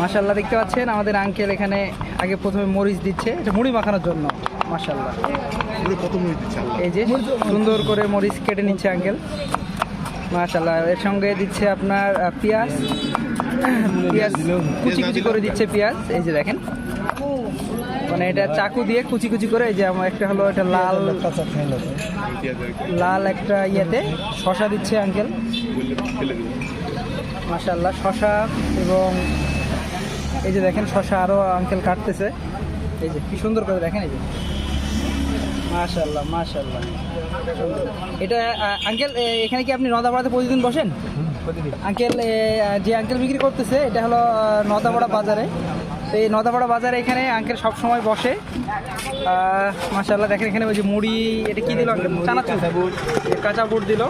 মাশাল্লাহ দেখতে পাচ্ছেন আমাদের আঙ্কেল এখানে আগে প্রথমে মরিচ দিচ্ছে। এটা মুড়ি মাখানোর জন্য মাশাল্লাহ এই যে সুন্দর করে মরিচ কেটে নিচ্ছে আঙ্কেল মাশাল্লাহ এর সঙ্গে দিচ্ছে আপনার পেঁয়াজ। পেঁয়াজ কুচি কুচি করে দিচ্ছে পেঁয়াজ। এই যে দেখেন। মানে এটা চাকু দিয়ে কুচি কুচি করে এই যে আমার একটা হলো এটা লাল লাল একটা ইয়েতে শশা দিচ্ছে আঙ্কেল মাশাল্লাহ শশা এবং এই যে দেখেন শশা আরও আঙ্কেল কাটতেছে। এই যে কি সুন্দর করে দেখেন এই যে। মাশাল্লাহ মাশাল্লাহ এটা আঙ্কেল এখানে কি আপনি নদাপাড়াতে প্রতিদিন বসেন? আঙ্কেল যে আঙ্কেল বিক্রি করতেছে এটা হলো নদাপাড়া বাজারে। তো এই নদাপাড়া বাজারে এখানে আঙ্কেল সব সময় বসে মাশাল্লাহ দেখেন এখানে ওই যে মুড়ি এটা কি দিল আঙ্কেল চানাচুর। কাঁচা বুট দিল।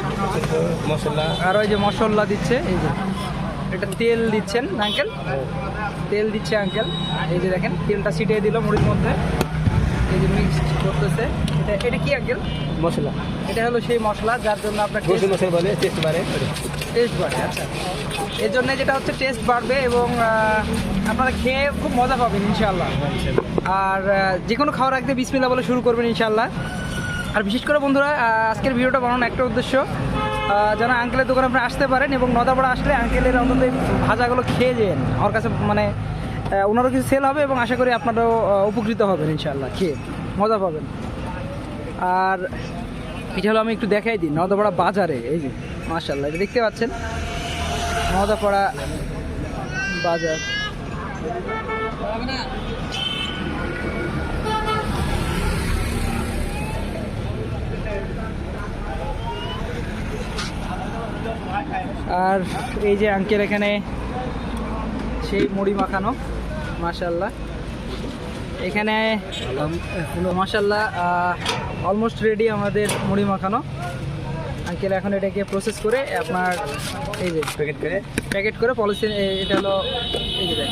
মশলা। আর ওই যে মশলা দিচ্ছে এই যে। এটা তেল দিচ্ছেন আঙ্কেল তেল দিচ্ছে আঙ্কেল এই যে দেখেন তেলটা ছিটিয়ে দিল মুড়ির মধ্যে। এই যে মিক্স করতেছে। এটা এটা কি আঙ্কেল মশলা। এটা হলো সেই মশলা যার জন্য আপনার মশলা বলে টেস্ট বাড়ে। টেস্ট বাড়বে আচ্ছা। এর জন্য যেটা হচ্ছে টেস্ট বাড়বে এবং আপনারা খেয়ে খুব মজা পাবেন ইনশাল্লাহ আর যে কোনো খাওয়ার আগে বিসমিল্লা বলে শুরু করবেন ইনশাল্লাহ আর বিশেষ করে বন্ধুরা আজকের ভিডিওটা বানানোর একটা উদ্দেশ্য যেন আঙ্কেলের দোকানে আপনারা আসতে পারেন এবং নদাপাড়া আসলে আঙ্কেলের অন্তত ভাজাগুলো খেয়ে যেন। আমার কাছে মানে ওনারও কিছু সেল হবে এবং আশা করি আপনারাও উপকৃত হবেন ইনশাল্লাহ খেয়ে মজা পাবেন। আর এটা হলো আমি একটু দেখাই দিই নদাপাড়া বাজারে, এই যে মাশাল্লাহ এটা দেখতে পাচ্ছেন? নদাপাড়া বাজার। আর এই যে আঙ্কেল এখানে সেই মুড়ি মাখানো মাশাল্লাহ এখানে মাশাল্লাহ অলমোস্ট রেডি আমাদের মুড়ি মাখানো। আঙ্কেল এখন এটাকে প্রসেস করে আপনার এই যে প্যাকেট করে? প্যাকেট করে পলিথিন এটা হলো এই যে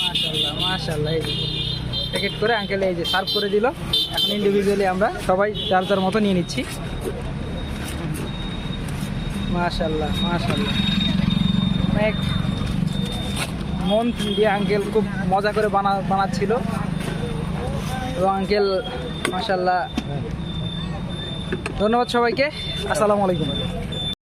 মাশাল্লাহ মাশাল্লাহ এই যে। প্যাকেট করে আঙ্কেল এই যে সার্ভ করে দিল। এখন ইন্ডিভিজুয়ালি আমরা সবাই যার যার মতো নিয়ে নিচ্ছি। মাশাল্লাহ মাশাল্লাহ অনেক মন দিয়ে আঙ্কেল খুব মজা করে বানা, বানাচ্ছিল। এবং আঙ্কেল মাশাল্লাহ ধন্যবাদ সবাইকে। আসসালামু আলাইকুম।